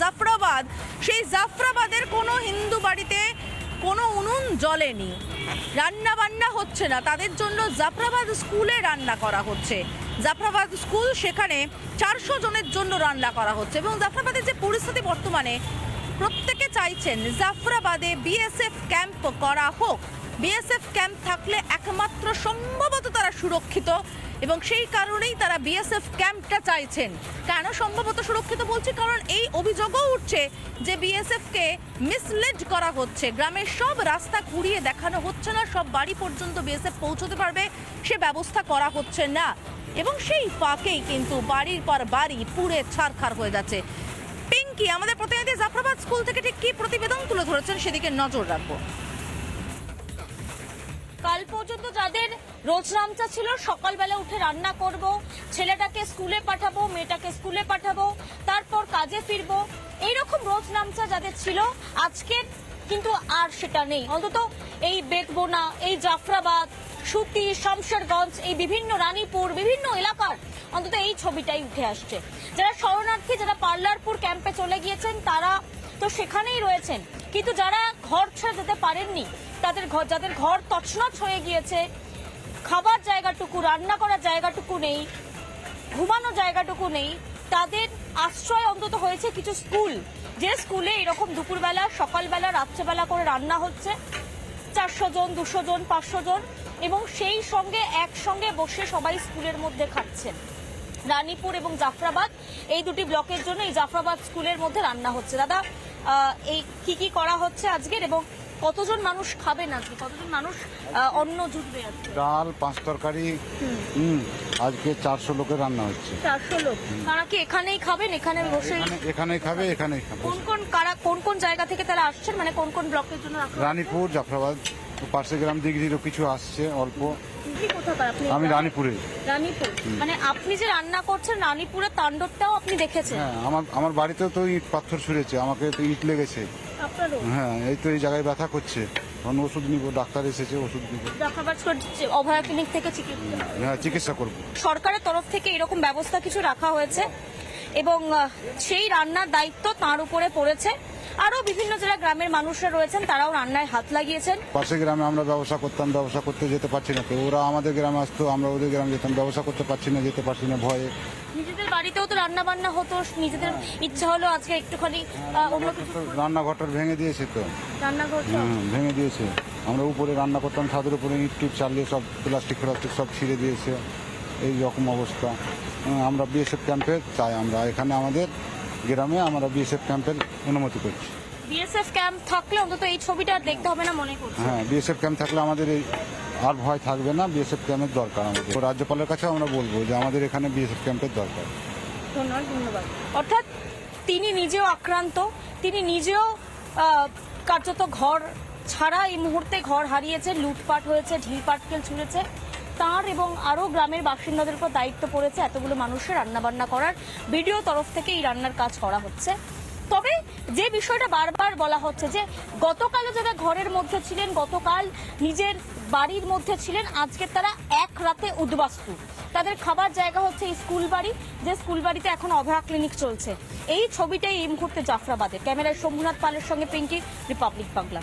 জাফরাবাদ। সেই জাফরাবাদের কোনো হিন্দু বাড়িতে কোনো উনুন জ্বলেনি। রান্না বান্না হচ্ছে না। তাদের জন্য জাফরাবাদ স্কুলে রান্না করা হচ্ছে। জাফরাবাদ স্কুল সেখানে চারশো জনের জন্য রান্না করা হচ্ছে এবং জাফরাবাদের যে পরিস্থিতি বর্তমানে, প্রত্যেকে চাইছেন জাফরাবাদে বিএসএফ ক্যাম্প করা হোক। বিএসএফ ক্যাম্প থাকলে একমাত্র সম্ভবত তারা সুরক্ষিত এবং সেই কারণেই তারা বিএসএফ ক্যাম্পটা চাইছেন। কেন সম্ভবত সুরক্ষিত বলছি? কারণ এই অভিযোগও উঠছে যে বিএসএফকে মিসলেড করা হচ্ছে। গ্রামের সব রাস্তা ঘুরিয়ে দেখানো হচ্ছে না, সব বাড়ি পর্যন্ত বিএসএফ পৌঁছতে পারবে, সে ব্যবস্থা করা হচ্ছে না। এবং সেই ফাঁকেই কিন্তু বাড়ির পর বাড়ি পুড়ে ছারখার হয়ে যাচ্ছে। পিঙ্কি, আমাদের প্রতিনিধি জাফরাবাদ স্কুল থেকে ঠিক কি প্রতিবেদন তুলে ধরেছেন সেদিকে নজর রাখব। কাল পর্যন্ত যাদের রোজ নামচা ছিল, সকালবেলা উঠে রান্না করব, ছেলেটাকে স্কুলে পাঠাবো, মেয়েটাকে স্কুলে পাঠাবো, তারপর কাজে ফিরবো, এইরকম রোজ নামচা যাদের ছিল, আজকে কিন্তু আর সেটা নেই। অন্তত এই বেতবোনা এই জাফরাবাদ, সুতি, শামশেরগঞ্জ, এই বিভিন্ন রানীপুর, বিভিন্ন এলাকার অন্তত এই ছবিটাই উঠে আসছে। যারা শরণার্থী, যারা পার্লারপুর ক্যাম্পে চলে গিয়েছেন, তারা তো সেখানেই রয়েছেন। কিন্তু যারা ঘর ছেড়ে যেতে পারেননি, তাদের ঘর যাদের ঘর তছনছ হয়ে গিয়েছে, খাবার জায়গাটুকু, রান্না করার জায়গাটুকু নেই ঘুমানো জায়গাটুকু নেই, তাদের আশ্রয় অন্তত হয়েছে কিছু স্কুল, যে স্কুলে এরকম দুপুরবেলা, সকালবেলা, রাত্রেবেলা করে রান্না হচ্ছে, চারশো জন, দুশো জন, পাঁচশো জন, এবং সেই সঙ্গে একসঙ্গে বসে সবাই স্কুলের মধ্যে খাচ্ছেন। রানীপুর এবং জাফরাবাদ, এই দুটি ব্লকের জন্য এই জাফরাবাদ স্কুলের মধ্যে রান্না হচ্ছে। দাদা এই কি কি করা হচ্ছে আজকের এবং কতজন মানুষ খাবেন আজকে? কতজন মানুষ অন্ন জুটবে আজকে? ডাল পাঁচ তরকারি হুম। আজকে চারশো লোকের রান্না হচ্ছে। চারশো লোক? তারা কি এখানেই খাবেন? এখানে বসে এখানে এখানেই খাবে এখানেই খাবে। কোন কোন কারা কোন কোন জায়গা থেকে তারা আসছেন? মানে কোন কোন ব্লকের জন্য রানীপুর জাফরাবাদ পাশে গ্রাম দিঘিরও কিছু আসছে অল্প। আমি রানীপুরে। রানীপুর। মানে আপনি যে রান্না করছেন রানীপুরের তাণ্ডবটাও আপনি দেখেছেন? হ্যাঁ আমার আমার বাড়িতেও তো ইট পাথর ছুঁড়েছে আমাকে তো ইট লেগেছে। হ্যাঁ এই তো এই জায়গায় ব্যথা করছে। এখন ওষুধ নিব ডাক্তার এসেছে ওষুধ নিব। অভয়া ক্লিনিক থেকে চিকিৎসা হ্যাঁ চিকিৎসা করব। সরকারের তরফ থেকে এরকম ব্যবস্থা কিছু রাখা হয়েছে এবং সেই রান্নার দায়িত্ব তার উপরে পড়েছে। আরও বিভিন্ন জেলা গ্রামের মানুষরা রয়েছেন তারাও রান্নায় হাত লাগিয়েছেন। পাশে গ্রামে আমরা ব্যবসা করতাম ব্যবসা করতে যেতে পারছি না তো ওরা আমাদের গ্রামে আসতো আমরা ওদের গ্রামে যেতাম ব্যবসা করতে পারছি না যেতে পারছি না ভয়ে। নিজেদের বাড়িতেও তো রান্না বান্না হতো নিজেদের ইচ্ছা হলো আজকে একটুখানি অন্য কিছু রান্নাঘরটা ভেঙে দিয়েছে তো। রান্নাঘর হুম, ভেঙে দিয়েছে। আমরা উপরে রান্না করতাম ছাদের উপরে ইট টিট চালিয়ে সব প্লাস্টিক প্লাস্টিক সব ছিঁড়ে দিয়েছে। এই রকম অবস্থা। হুম, আমরা বিএসএফ ক্যাম্পে চাই আমরা এখানে আমাদের গ্রামে আমরা বিএসএফ ক্যাম্পের অনুমতি করছি। বিএসএফ ক্যাম্প থাকলে অন্তত এই ছবিটা দেখতে হবে না মনে করছি। হ্যাঁ বিএসএফ ক্যাম্প থাকলে আমাদের এই আর ভয় থাকবে না বিএসএফ ক্যাম্পের দরকার আমাদের। তো রাজ্যপালের কাছেও আমরা বলব যে আমাদের এখানে বিএসএফ ক্যাম্পের দরকার। ধন্যবাদ ধন্যবাদ। অর্থাৎ তিনি নিজেও আক্রান্ত তিনি নিজেও কার্যত ঘর ছাড়া এই মুহূর্তে ঘর হারিয়েছে লুটপাট হয়েছে ঢিল পাটকেল ছুঁড়েছে। তার এবং আরও গ্রামের বাসিন্দাদের উপর দায়িত্ব পড়েছে এতগুলো মানুষের রান্নাবান্না করার। ভিডিও তরফ থেকে এই রান্নার কাজ করা হচ্ছে। তবে যে বিষয়টা বারবার বলা হচ্ছে যে, গতকালও যারা ঘরের মধ্যে ছিলেন, গতকাল নিজের বাড়ির মধ্যে ছিলেন, আজকে তারা এক রাতে উদ্বাস্তু। তাদের খাবার জায়গা হচ্ছে স্কুল বাড়ি, যে স্কুল বাড়িতে এখন অভয়া ক্লিনিক চলছে। এই ছবিটাই এই মুহূর্তে জাফরাবাদে। ক্যামেরায় শম্ভুনাথ পালের সঙ্গে পিঙ্কি, রিপাবলিক বাংলা।